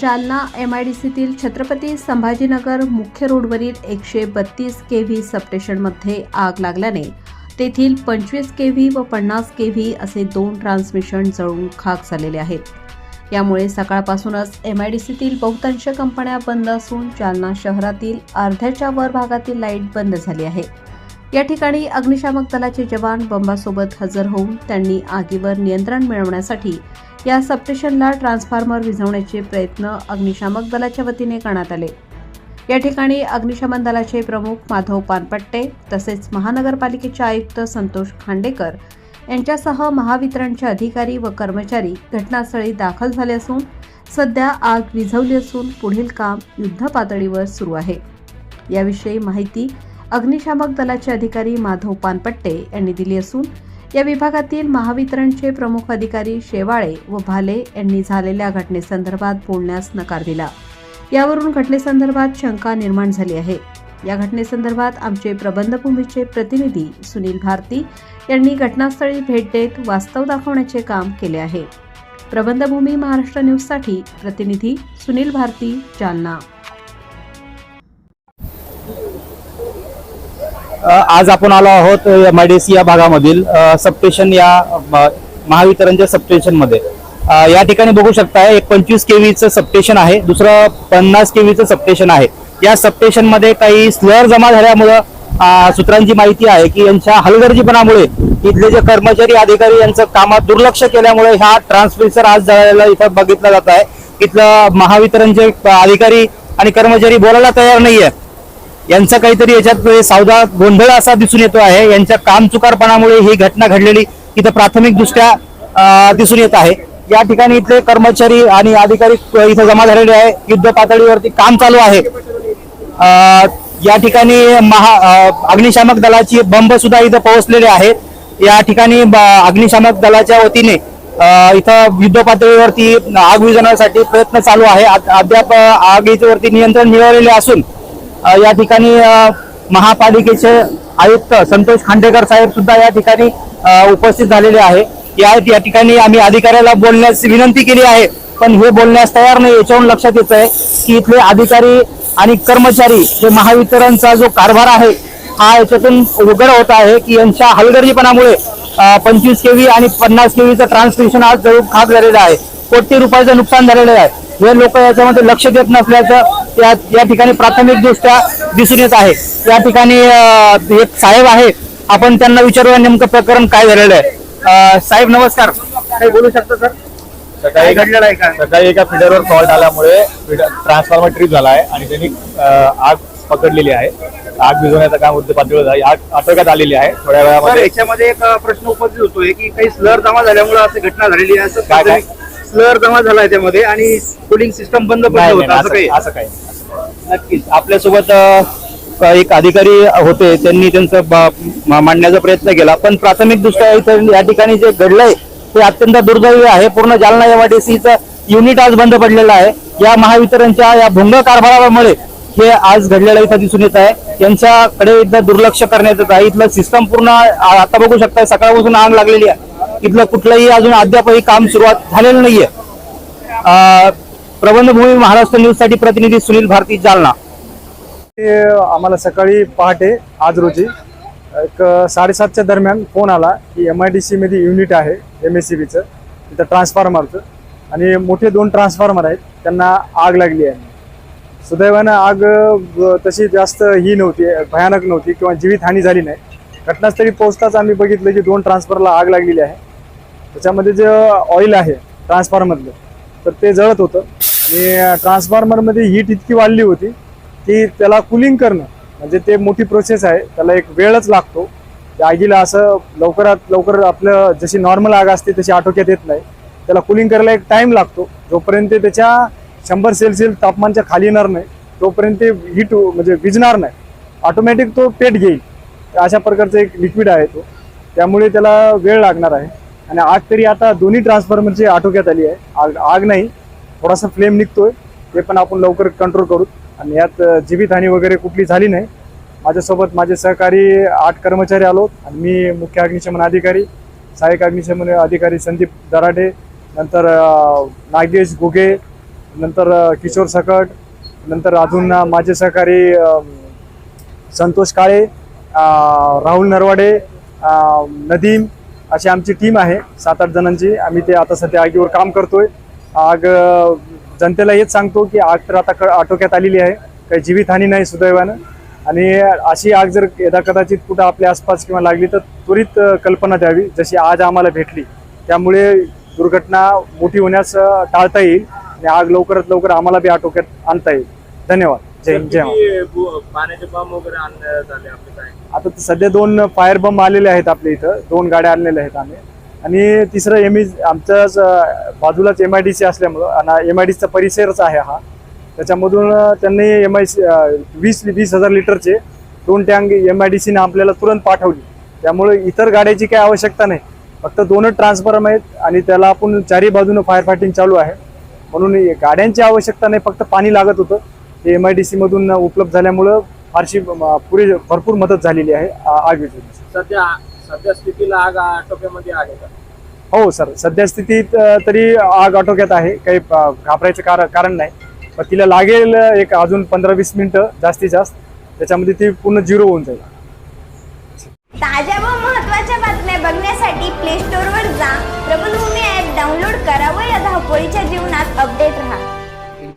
Jalna M I D सीतील छत्रपती संभाजीनगर मुख्य रोडवरील एकशे बत्तीस के व्ही सबस्टेशनमध्ये आग लागल्याने तेथील पंचवीस के व्ही व पन्नास के व्ही असे दोन ट्रान्समिशन जळून खाक झालेले आहेत. यामुळे सकाळपासूनच एम आय डी सीतील बहुतांश कंपन्या बंद असून जालना शहरातील अर्ध्याच्या वर भागातील लाइट बंद झाली आहे. या ठिकाणी अग्निशामक दलाचे जवान बंबासोबत हजर होऊन त्यांनी आगीवर नियंत्रण मिळवण्यासाठी या सबस्टेशनला ट्रान्सफॉर्मर विझवण्याचे प्रयत्न अग्निशामक दलाच्या वतीने करण्यात आले. या ठिकाणी अग्निशमन दलाचे प्रमुख माधव पानपट्टे तसेच महानगरपालिकेचे आयुक्त संतोष खांडेकर यांच्यासह महावितरणचे अधिकारी व कर्मचारी घटनास्थळी दाखल झाले असून सध्या आग विझवली असून पुढील काम युद्धपातळीवर सुरू आहे. याविषयी माहिती अग्निशामक दलाचे अधिकारी माधव पानपट्टे यांनी दिली असून या विभागातील महावितरणचे प्रमुख अधिकारी शेवाळे व भाले यांनी झालेल्या घटनेसंदर्भात बोलण्यास नकार दिला. यावरून घटनेसंदर्भात शंका निर्माण झाली आहे. या घटनेसंदर्भात आमचे प्रबंधभूमीचे प्रतिनिधी सुनील भारती यांनी घटनास्थळी भेट देत वास्तव दाखवण्याचे काम केले आहे. प्रबंधभूमी महाराष्ट्र न्यूजसाठी प्रतिनिधी सुनील भारती जालना. आज आपण आलो आहोत एम आय डी सी या भागामधील सबस्टेशन या महावितरणच्या सबस्टेशनमध्ये या ठिकाणी बघू शकताय एक पंचवीस केवीचं सबस्टेशन आहे दुसरं पन्नास केवीचं सबस्टेशन आहे. या सबस्टेशनमध्ये काही स्लर जमा झाल्यामुळं सूत्रांची माहिती आहे की यांच्या हलगर्जीपणामुळे इथले जे कर्मचारी अधिकारी यांचं कामात दुर्लक्ष केल्यामुळे हा ट्रान्समिटर आज झालेला इथं बघितला जात आहे. इथलं महावितरणचे अधिकारी आणि कर्मचारी बोलायला तयार नाहीये. यांचा काहीतरी याच्यात म्हणजे सावधा गोंधळ असा दिसून येतो आहे. यांच्या कामचुकारपणामुळे ही घटना घडलेली इथं प्राथमिकदृष्ट्या दिसून येत आहे. या ठिकाणी इथले कर्मचारी आणि अधिकारी इथं जमा झालेले आहे. युद्ध पातळीवरती काम चालू आहे. या ठिकाणी महा अग्निशामक दलाची बंब सुद्धा इथं पोहोचलेले आहेत. या ठिकाणी अग्निशामक दलाच्या वतीने इथं युद्ध पातळीवरती आग विजवण्यासाठी प्रयत्न चालू आहे. अद्याप अं, आगीवरती नियंत्रण मिळवलेले असून या ठिकाणी महापालिकेचे आयुक्त संतोष खांडेकर साहेब सुद्धा या ठिकाणी उपस्थित झालेले आहे. या या ठिकाणी आम्ही अधिकाऱ्याला बोलण्यास विनंती केली आहे पण हे बोलण्यास तयार नाही याच्यावरून लक्षात येत आहे की इथले अधिकारी आणि कर्मचारी जे महावितरणचा जो कारभार आहे हा याच्यातून उघड होत आहे की यांच्या हलगर्जीपणामुळे पंचवीस केव्ही आणि पन्नास केव्हीचं ट्रान्समिशन आज जळून खाक झालेलं आहे. कोटी रुपयाचं नुकसान झालेलं आहे. हे लोक याच्यामध्ये लक्ष देत नसल्याचं या या ठिकाणी प्राथमिक दृष्ट्या दिसून येत आहे. या ठिकाणी एक साहेब आहे. आपण त्यांना विचारूया नेमकं प्रकरण काय झालेलं आहे. साहेब नमस्कार. काही बोलू शकता सर? सकाळी घडलेलं आहे का? सकाळी एका फिडरवर फॉल्ट आल्यामुळे ट्रान्सफॉर्मर ट्रिप झाला आहे आणि त्यांनी आग पकडलेली आहे. आग विझवण्याचं काम युद्ध पातळीवर झालं. आग आटोक्यात आलेली आहे. थोड्या वेळामध्ये याच्यामध्ये एक प्रश्न उपस्थित होतोय की काही स्लर जमा झाल्यामुळे अशी घटना झालेली आहे. काय- काय? स्लर जमा झालाय त्यामध्ये आणि कुलिंग सिस्टम बंद पडलं होतं असं काही असं असं काही नक्कीच. आपल्यासोबत एक अधिकारी होते त्यांनी त्यांचं मांडण्याचा प्रयत्न केला. पण प्राथमिक दृष्ट्या इथं या ठिकाणी जे घडलंय ते अत्यंत दुर्दैवी आहे. पूर्ण जालना एमआयडीसीचं युनिट आज बंद पडलेलं आहे. या महावितरणच्या या भुंग कारभारामुळे हे आज घडलेलं इथं दिसून येत आहे. यांच्याकडे इथं दुर्लक्ष करण्यात येत आहे. इथलं सिस्टम पूर्ण आता बघू शकताय सकाळपासून आग लागलेली आहे. इथलं कुठलंही अजून अद्यापही काम सुरुवात झालेलं नाहीये. अं, प्रबंधभूमी महाराष्ट्र न्यूजसाठी प्रतिनिधी सुनील भारती जालना. ते आम्हाला सकाळी पहाटे आज रोजी एक साडेसातच्या दरम्यान फोन आला की एम आय डी सीमध्ये युनिट आहे एम एस सी बीचं तिथं ट्रान्सफॉर्मरचं आणि मोठे दोन ट्रान्सफॉर्मर आहेत त्यांना आग लागली आहे. सुदैवानं आग तशी जास्त ही नव्हती भयानक नव्हती किंवा जीवितहानी झाली नाही. घटनास्थळी पोहोचताच आम्ही बघितलं की दोन ट्रान्सफरला आग लागलेली आहे. त्याच्यामध्ये जे ऑइल आहे ट्रान्सफॉर्मरमधलं तर ते जळत होतं. आणि ट्रान्सफॉर्मरमध्ये हीट इतकी वाढली होती की त्याला कुलिंग करणं म्हणजे ते मोठी प्रोसेस आहे. त्याला एक वेळच लागतो. त्या आगीला असं लवकरात लवकर आपलं जशी नॉर्मल आग असते तशी आटोक्यात येत नाही. त्याला कुलिंग करायला एक टाइम लागतो. जोपर्यंत ते त्याच्या शंभर सेल्सिअस तापमानच्या खाली येणार नाही तोपर्यंत ते हीट म्हणजे विजणार नाही. ऑटोमॅटिक तो पेट घेईल. तर अशा प्रकारचं एक लिक्विड आहे तो. त्यामुळे त्याला वेळ लागणार आहे. आणि आग तरी आता दोन्ही ट्रान्सफॉर्मरची आटोक्यात आली आहे. आग आग नाही थोडासा फ्लेम निघतोय. ते पण आपण लवकर कंट्रोल करू. आणि यात जीवितहानी वगैरे कुठली झाली नाही. माझ्यासोबत माझे सहकारी आठ कर्मचारी आलो. आणि मी मुख्य अग्निशमन अधिकारी सहाय्यक अग्निशमन अधिकारी संदीप दराडे नंतर नागेश गुगे नंतर किशोर सकट नंतर अजून माझे सहकारी संतोष काळे राहुल नरवाडे नदीम अशी आमची टीम आहे सात आठ जणांची. आम्ही ते आता सध्या आगीवर काम करतोय. आग जनतेला हेच सांगतो की आग तर आता आटोक्यात आलेली आहे. काही जीवितहानी नाही सुदैवानं. आणि अशी आग जर यदा कदाचित कुठं आपल्या आसपास किंवा लागली तर त्वरित कल्पना द्यावी. जशी आज आम्हाला भेटली त्यामुळे दुर्घटना मोठी होण्यास टाळता येईल. आणि आग लवकरात लवकर आम्हाला बी आटोक्यात आणता येईल. धन्यवाद. जय हिंद जय. पाण्याचे बंब वगैरे आता सध्या दोन फायर बंब आलेले आहेत आपल्या इथं. दोन गाड्या आणलेल्या आहेत आम्ही. आणि तिसरं एम ई आमच्याच बाजूलाच एम आय डी सी असल्यामुळं आणि एम आय डी सीचा परिसरच आहे हा. त्याच्यामधून त्यांनी एम आय सी वीस वीस हजार लिटरचे दोन टँक एम आय डी सीने आपल्याला तुरंत पाठवली. त्यामुळे इतर गाड्याची काही आवश्यकता नाही. फक्त दोनच ट्रान्सफॉर्म आहेत आणि त्याला आपण चारही बाजूनं फायर फायटिंग चालू आहे. म्हणून गाड्यांची आवश्यकता नाही फक्त पाणी लागत होतं. ते एम आय डी सीमधून उपलब्ध झाल्यामुळं फारशी पुरे भरपूर मदत झालेली आहे आग विझवण्यास सध्या सध्या स्थितीला आग आटोक्यामध्ये आहे का? हो सर. सध्या स्थितीत अ, तरी आग आटोक्यात आहे. काही घाबरायचं कार कारण नाही. पण तिला लागेल एक अजून पंधरा वीस मिनिटं जास्तीत जास्त. त्याच्यामध्ये ती पूर्ण झिरो होऊन जाईल. ताज्या व महत्त्वाच्या बातम्या बघण्यासाठी प्ले स्टोअरवर जा. प्रबलभूमी ॲप डाउनलोड करा व या धावपळीच्या जीवनात अपडेट राहा.